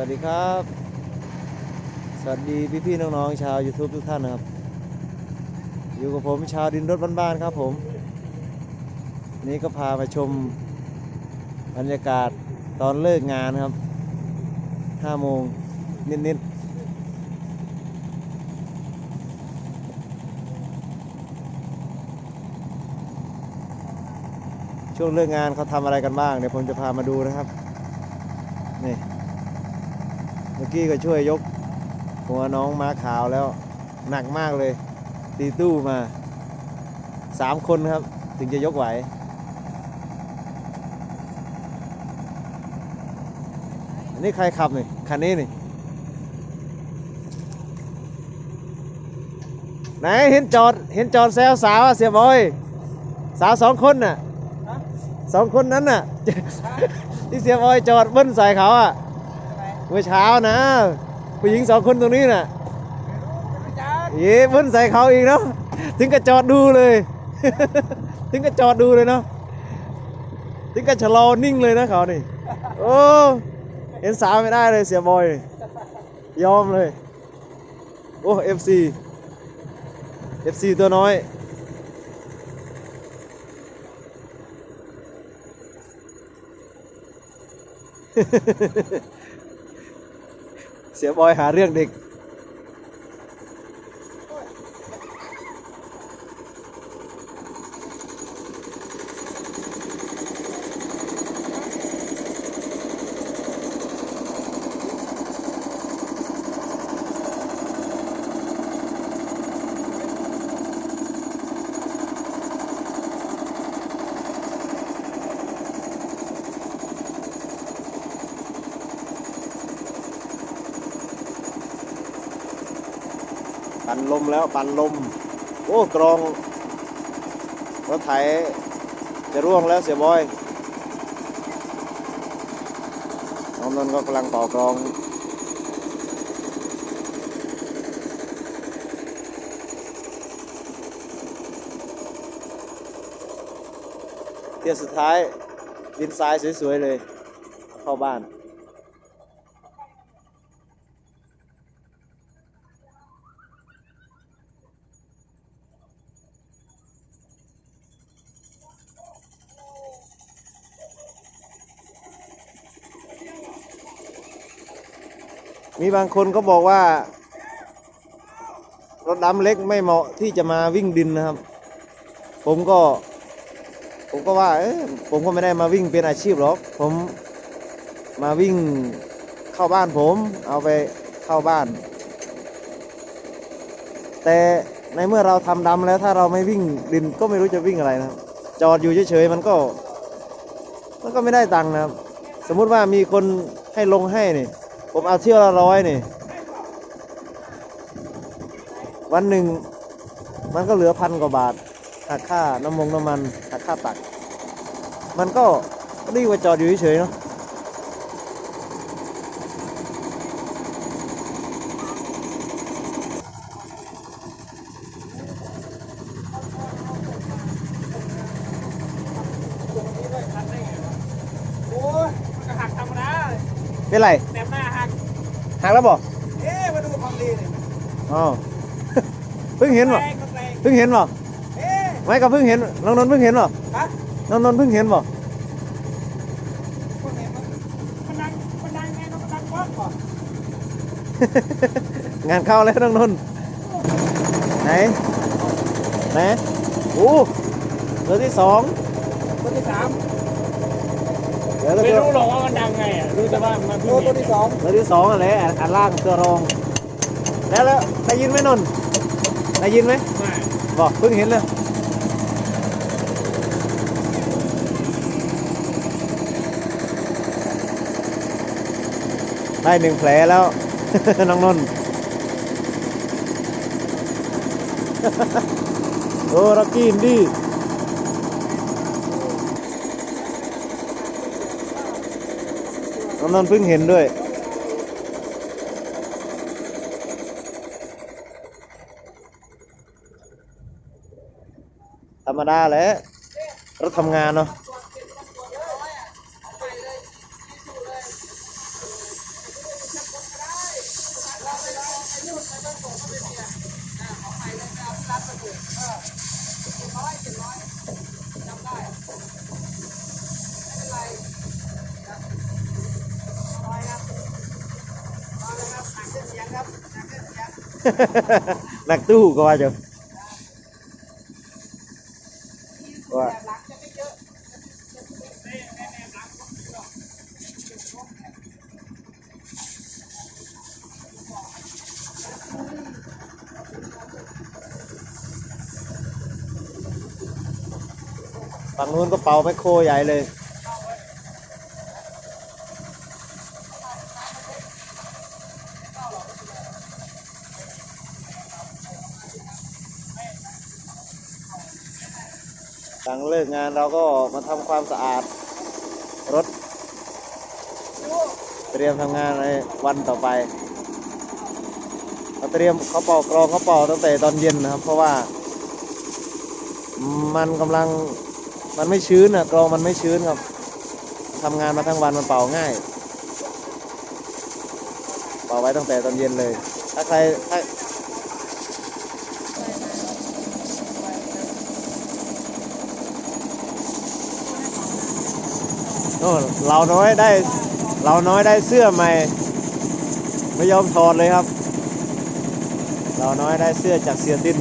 วัสดีครับ สวัสดีพี่พี่ๆน้องๆชาว YouTube ทุกท่านนะครับ อยู่กับผมชาวดินรถบ้านๆครับผมนี่ก็พามาชมบรรยากาศตอนเลิกงานครับ5โมงนิดๆช่วงเลิกงานเขาทำอะไรกันบ้างเดี๋ยวผมจะพามาดูนะครับ นี่ เมื่อกี้ก็ช่วยยกหัวน้องม้าขาวแล้วหนักมากเลย ตีตู้มาสามคนครับ ถึงจะยกไหว อันนี้ใครขับนี่คันนี้นี่ไหนเห็นจอดเห็นจอดแซวสาวอะเสียบอย สาวสองคนน่ะสองคนนั้นน่ะที่เสียบอยจอดเบิ้ลใส่เขาอะ เมื่อเช้านะผู้หญิงสองคนตรงนี้น่ะเย้เบิ้ลใส่เขาอีกเนาะถึงกับจอดดูเลย ถึงกับจอดดูเลยเนาะถึงกับชะลอนิ่งเลยนะเขานี่โอ้เห็นสาวไม่ได้เลยเสียบอยนี่ยอมเลย โอ้เอฟซีเอฟซีตัวน้อย เสียบอยหาเรื่องเด็ก ลมแล้วปั่นลม โอ้กรองรถไถจะร่วงแล้วเสียบอยน้องนนก็กำลังเป่ากรองเที่ยวสุดท้ายดินทรายสวยๆเลย เข้าบ้าน มีบางคนก็บอกว่า รถดำเล็กไม่เหมาะที่จะมาวิ่งดินนะครับ ผมก็ ผมก็ว่าเอ๊ะผมก็ไม่ได้มาวิ่งเป็นอาชีพหรอก ผมมาวิ่งเข้าบ้านผม เอาไปเข้าบ้าน แต่ในเมื่อเราทำดำแล้วถ้าเราไม่วิ่งดินก็ไม่รู้จะวิ่งอะไรนะครับ จอดอยู่เฉยๆมันก็ มันก็ไม่ได้ตังค์นะครับ สมมุติว่ามีคนให้ลงให้นี่ ผมเอาเที่ยวละร้อยนี่ วันหนึ่งมันก็เหลือพันกว่าบาทหักค่าน้ำมงน้ำมันหักค่าตัก มันก็ดีกว่าจอดอยู่เฉยๆเนาะโอ้ยมันก็หักธรรมดาเป็นไร หักแล้วบ่เอ๊ะมาดูความดีนี่อ๋อเพิ่งเห็นบ่แรงก็แรงเพิ่งเห็นบ่เอ๊ะไม่ก็เพิ่งเห็นน้องนนท์เพิ่งเห็นบ่ฮะน้องนนท์เพิ่งเห็นบ่คนไหนมันมันดังมันดังไงมันดังวัดป่ะงานเข้าแล้วน้องนนท์ไหนไหนโอ้เรือที่สองตัวที่สาม เดี๋ยวเราไม่เรือรู้หรอกว่ามันดังไงอะรู้แต่ว่ามันตัวตัวที่สองเรือที่สองอะไรอันอันล่างตัวรอง แล้วแล้วได้ยินไหมนนท์ได้ยินไหมไม่บอกเพิ่งเห็นเลยได้หนึ่งแผลแล้ว น้องนนท์โอ้รักกี้อินดี้ น้องนนท์เพิ่งเห็นด้วย ธรรมดาแหละรถทำงานเนาะ นักตู้ก็ว่าจะว่าฝั่งนู้นก็เป่าแมคโครใหญ่เลย เราก็มาทำความสะอาดรถ เตรียมทำงานในวันต่อไปเราเตรียมเขาเป่ากรองเขาเป่าตั้งแต่ตอนเย็นนะครับ เพราะว่า มันกำลังมันไม่ชื้นอะกรองมันไม่ชื้นครับทำงานมาทั้งวันมันเป่าง่าย เป่าไว้ตั้งแต่ตอนเย็นเลย ถ้าใครถ้า โน่นเราน้อยได้ เราน้อยได้เสื้อใหม่ ไม่ยอมถอดเลยครับ เราน้อยได้เสื้อจากเสียติน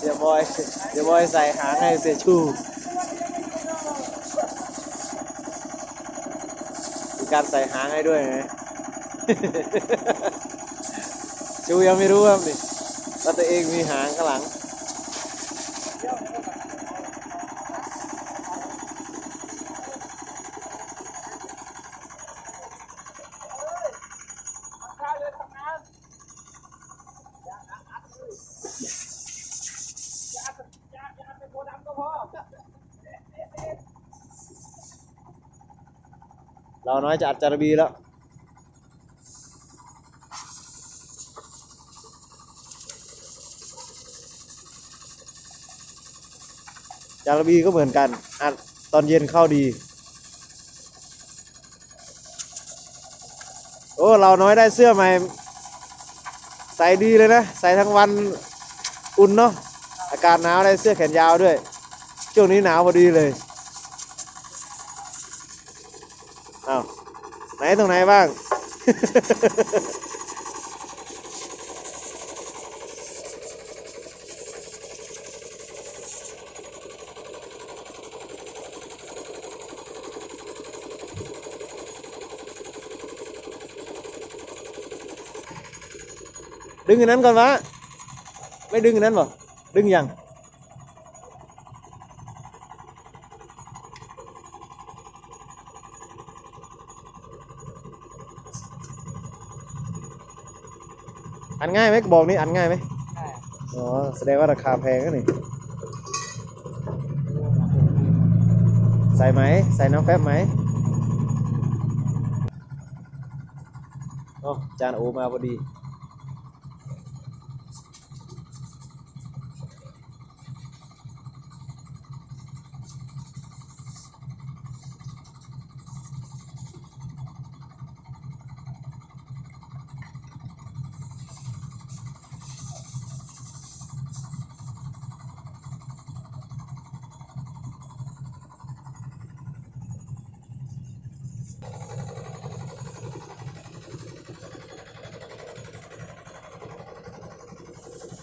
เดี๋ยบอยเดี๋ยบอยใส่หางให้เสียชูมีการใส่หางให้ด้วยไงชูยังไม่รู้ครับนี่ ว่าตัวเองมีหางข้างหลังข้าวเลยทำงานอย่าอัดเลยอย่าอัดอย่าอย่าอัดเป็นโคดำก็พอเราน้อยจะอัดจารบีแล้วารบีก็เหมือนกันอัดตอนเย็นเข้าดี โอ้ เราน้อยได้เสื้อใหม่ ใส่ดีเลยนะ ใส่ทั้งวันอุ่นเนาะอากาศหนาวได้เสื้อแขนยาวด้วย ช่วงนี้หนาวพอดีเลยอ้าวไหนตรงไหนบ้าง ดึงอันนั้นก่อนวะไม่ดึงอันนั้นบ่ดึงยังอันง่ายไหมบอกนี่อันง่ายไหมใช่อ๋อแสดงว่าราคาแพงก็นี่ใส่ไหมใส่น้ำแฟบไหมโอ้จานโอมาพอดี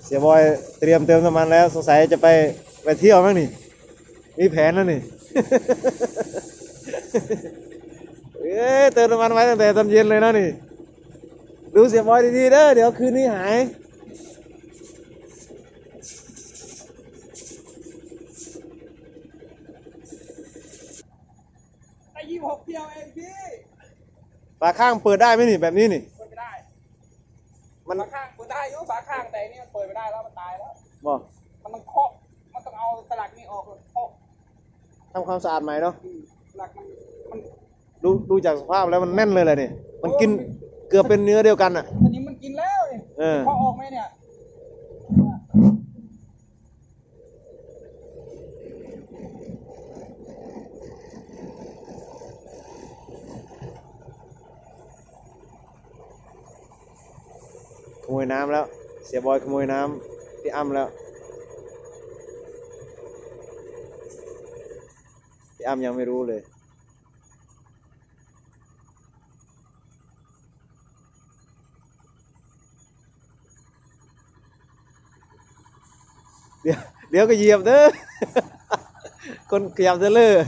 เสียบอยเตรียมเติมน้ำมันแล้ว สงสัยจะไปไปเที่ยวมั้งนี่ มีแผนแล้วนี่ เอ้ยเติมน้ำมันไว้ตั้งแต่ตอนเย็นเลยนะนี่ ดูเสียบอยดีๆเด้อเดี๋ยวคืนนี้หายไอ้ยี่หกเที่ยวเองพี่ฝาข้างเปิดได้ไหมนี่แบบนี้นี่เปิดไม่ได้มัน ฝาข้างเปิดได้อยุฝาข้างแต่อันนี่มันเปิด ไม่ได้แล้วมันตายแล้วบอกมันต้องเคาะมันต้องเอาสลักนี่ออกเลยเคาะทำความสะอาดใหม่เนาะอืมสลักมันมันดูดูจากสภาพแล้วมันแน่นเลยแหละนี่มันกินเกือบเป็นเนื้อเดียวกันอะ อันนี้มันกินแล้วนี่เออ เคาะออกไหมเนี่ยขโมยน้ำแล้ว เสียบอยขโมยน้ำพี่อ้ำแล้วพี่อ้ำยังไม่รู้เลย เดี๋ยวเดี๋ยวก็เหยียบเด้อคนขยับเซเลอร์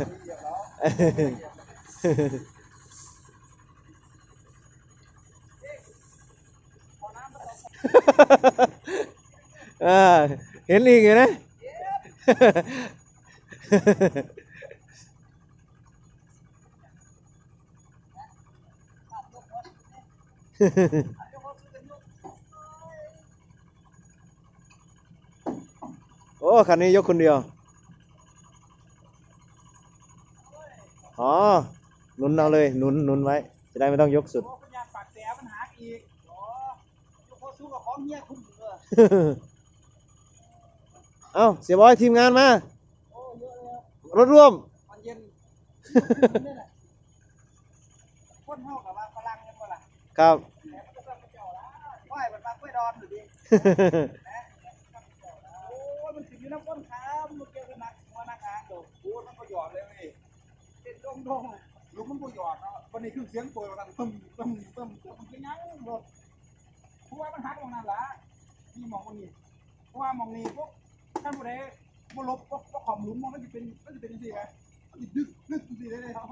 เห็นอีกอยู่นะโอ้คันนี้ยกคนเดียว อ๋อหนุนเอาเลยหนุนหนุนไว้ จะได้ไม่ต้องยกสุด เมียคุณเออเอ้าเสียบอยทีมงานมาโอ้เยอะเลยครับรถร่วม มันเย็นนี่แหละคนเฮากับว่าฝรั่งกันบ่ล่ะครับแหมมันก็ต้องไปเจ้าละว่ายมันมากล้วยดอนอยู่ดินะโอ้ยมันสิอยู่น้ำก้นขามมันเกี่ยวกับนักหัวนักหางโดดโอ้ยมันก็หยอดเลยเว้ยเต้นดงๆลูกมันก็หยอดเนาะวันนี้คือเสียงโปรยมันตึ้มตึ้มตึ้มตึ้มมันเป็นยังโดดเพราะว่ามันหักตรงนั้นล่ะ นี่มองมันนี่เพราะว่ามองนี่พวกท่านผู้ใดบ่ลบพวกพวกขอมหลุมมันจะเป็นมันจะเป็นจังซี่ไงมันจะดึกดึกจังซี่ได้เลยเนาะ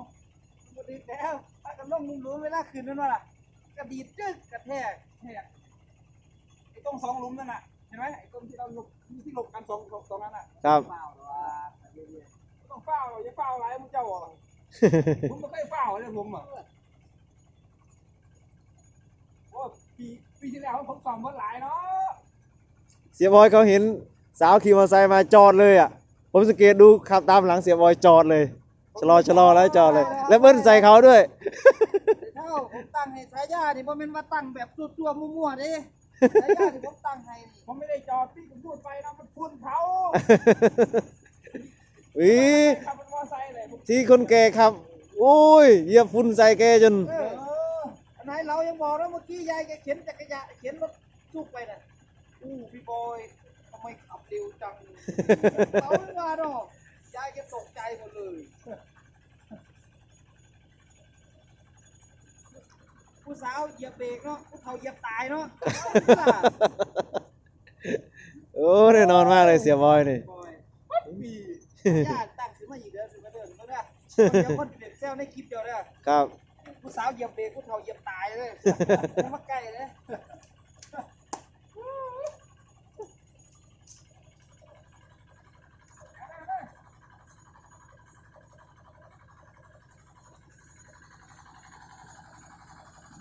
บ่ดีแล้วถ้ากันลงหลุมๆเวลาขึ้นนั่นว่าล่ะกระดีดจึกกระแทกแทกไอ้ตรงสองหลุมนั่นน่ะเห็นไหมไอ้ตรงที่เราหลบที่หลบกันสองสองนั้นน่ะครับเปล่าหรอวะต้องเฝ้าอย่าเฝ้าอะไรมึงเจ้าอะผมไม่เคยเฝ้าเลยผมอะโอ้ปีปีที่แล้วผมสอบมาหลายเนาะ เสียบอยเขาเห็นสาวขี่มอเตอร์ไซค์มาจอดเลยอะ ผมสังเกตดูขับตามหลังเสียบอยจอดเลยชะลอชะลอแล้วจอดเลย แล้วเบิ้ลใส่เขาด้วยเท่าผมตั้งให้สายญาติผมเป็นว่าตั้งแบบตัวๆมั่วๆเด้สายญาติผมตั้งให้นี่ผมไม่ได้จอดที่ผมพูดไปนะมันพุ่นเขาวิขับเป็นมอไซค์เลยผมที่คนแก่ขับโอ้ยเหยียบฝุ่นใส่แกจน เอออันไหนเรายังบอกแล้วเมื่อกี้ยายแกเข็นจักรยานเข็นรถสู้ไปน่ะอู้พี่บอยทำไมขับเร็วจัง เราไม่ว่าหรอกยายแกตกใจหมดเลยผู้สาวเหยียบเบรกเนาะผู้เฒ่าเหยียบตายเนาะโอ้แน่นอนมากเลยเสียบอยนี่บอยมีญาติตั้งขึ้นมาอีกเด้อขึ้นมาเด้อขึ้นมาเด้อเดี๋ยวคนเปลี่ยนเซลในคลิปเดียวเด้อครับ ผู้สาวเหยียบเบรกผู้เฒ่าเหยียบตายเลยอย่ามาใกล้เลย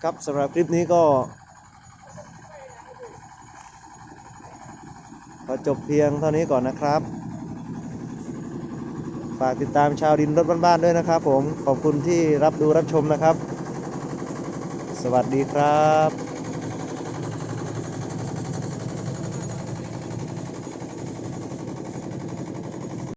ครับสำหรับคลิปนี้ก็ขอจบเพียงเท่านี้ก่อนนะครับ ฝากติดตามชาวดินรถบ้านๆด้วยนะครับผม ขอบคุณที่รับดูรับชมนะครับ สวัสดีครับ